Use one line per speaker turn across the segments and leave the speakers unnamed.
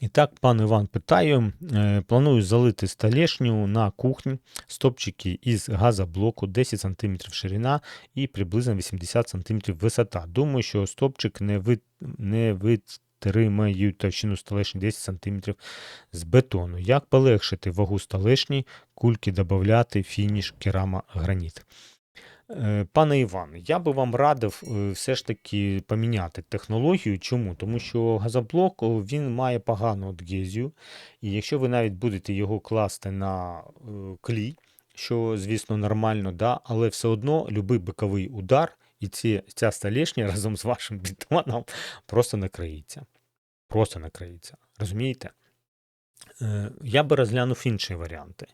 І так, пан Іван питає, е, планую залити столешню на кухні, стопчики із газоблоку 10 см ширина і приблизно 80 см висота. Думаю, що стопчик не, ви, не витримають товщину столешні 10 см з бетону. Як полегшити вагу столешні, кульки додати, фініш, керама, граніт? Е, Пане Іване, я би вам радив е, все ж таки поміняти технологію. Чому? Тому що газоблок він має погану адгезію, і якщо ви навіть будете його класти на е, клій, що, звісно, нормально, да, але все одно любий боковий удар і ці, ця столешня разом з вашим бетоном просто накриється. Просто накриється. Розумієте? Я би розглянув інші варіанти.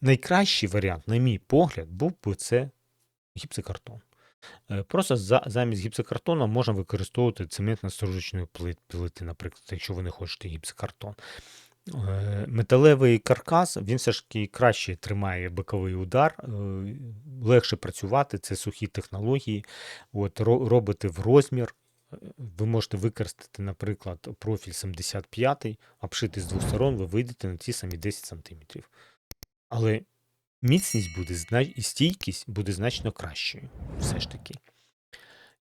Найкращий варіант, на мій погляд, був би це гіпсокартон. Е, Просто за, замість гіпсокартона можна використовувати цементно стружечної плити, наприклад, якщо ви не хочете гіпсокартон. Е, Металевий каркас він все ж таки краще тримає боковий удар, е, легше працювати, це сухі технології. От, ро- робите в розмір. Ви можете використати, наприклад, профіль 75, обшити з двох сторон, ви вийдете на ті самі 10 см. Але міцність буде і стійкість буде значно кращою. Все ж таки.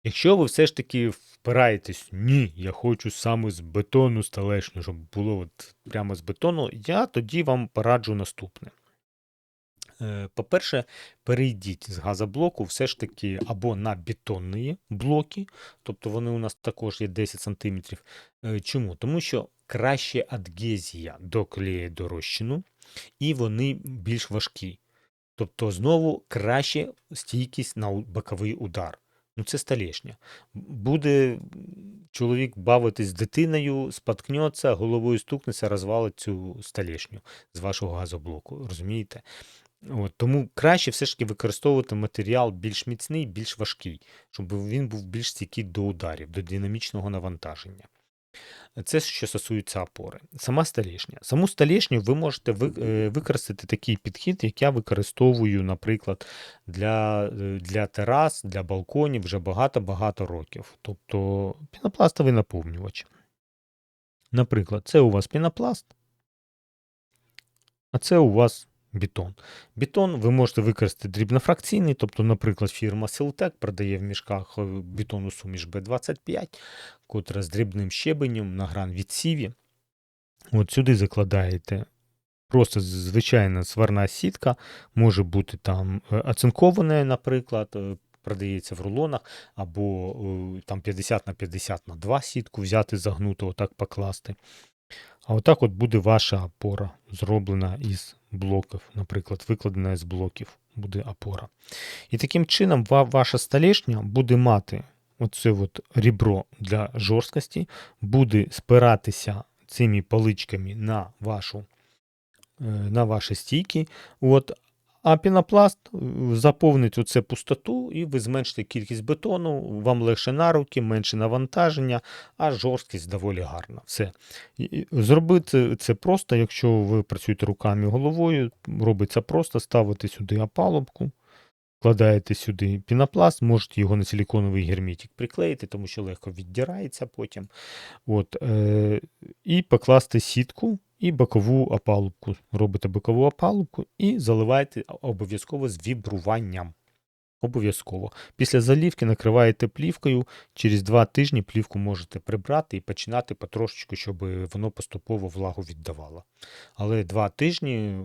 Якщо ви все ж таки впираєтесь, ні, я хочу саме з бетону столешню, щоб було от прямо з бетону, я тоді вам пораджу наступне. Е, По-перше, перейдіть з газоблоку все ж таки або на бетонні блоки, тобто вони у нас також є 10 см. Чому? Тому що краще адгезія до клею до розчину, і вони більш важкі. Тобто, знову краще стійкість на боковий удар. Ну, це столешня. Буде чоловік бавитись з дитиною, споткнеться, головою стукнеться, розвалить цю столешню з вашого газоблоку. Розумієте? От, тому краще все ж таки використовувати матеріал більш міцний, більш важкий, щоб він був більш стійкий до ударів, до динамічного навантаження. Це що стосується опори. Сама столешня. Саму столешню ви можете е, використати такий підхід, як я використовую, наприклад, для, е, для терас, для балконів вже багато-багато років. Тобто пінопластовий наповнювач. Наприклад, це у вас пінопласт, а це у вас бетон. Бетон ви можете використати дрібнофракційний, тобто, наприклад, фірма Силтек продає в мішках е, бетонну суміш Б25, котра з дрібним щебенем на гран відсіві. От сюди закладаєте просто звичайна сварна сітка, може бути там е, оцинкована, наприклад, е, продається в рулонах, або там 50 на 50 на 2 сітку взяти, загнути, отак покласти. А отак от буде ваша опора, зроблена із блоків, наприклад, викладена з блоків буде опора. І таким чином ваша столішня буде мати оце от рібро для жорсткості, буде спиратися цими паличками на вашу е, на ваші стійки. От, а пінопласт е, заповнить оце пустоту, і ви зменшите кількість бетону, вам легше на руки, менше навантаження, а жорсткість доволі гарна. Все. Зробити це просто, якщо ви працюєте руками і головою, робиться просто, ставите сюди опалубку, вкладаєте сюди пінопласт, можете його на силіконовий герметик приклеїти, тому що легко віддирається потім. От, е, і покласти сітку і бокову опалубку. Робите бокову опалубку і заливаєте обов'язково з вібруванням. Обов'язково. Після залівки накриваєте плівкою. Через два тижні плівку можете прибрати і починати потрошечку, щоб воно поступово влагу віддавало. Але два тижні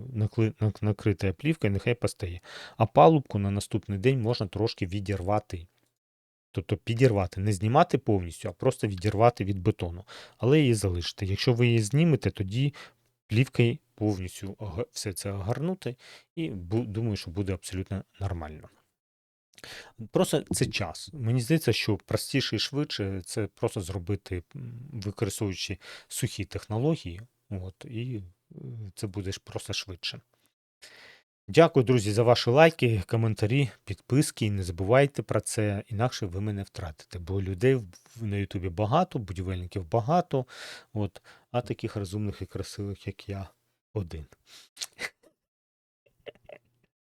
накрита плівкою нехай постає. А палубку на наступний день можна трошки відірвати. Тобто підірвати, не знімати повністю, а просто відірвати від бетону. Але її залишити. Якщо ви її знімете, тоді плівкою повністю все це огарнути, і думаю, що буде абсолютно нормально. Просто це час. Мені здається, що простіше і швидше це просто зробити, використовуючи сухі технології, от, і е, це буде просто швидше. Дякую, друзі, за ваші лайки, коментарі, підписки. Не забувайте про це, інакше ви мене втратите. Бо людей на Ютубі багато, будівельників багато, от, а таких розумних і красивих, як я, один.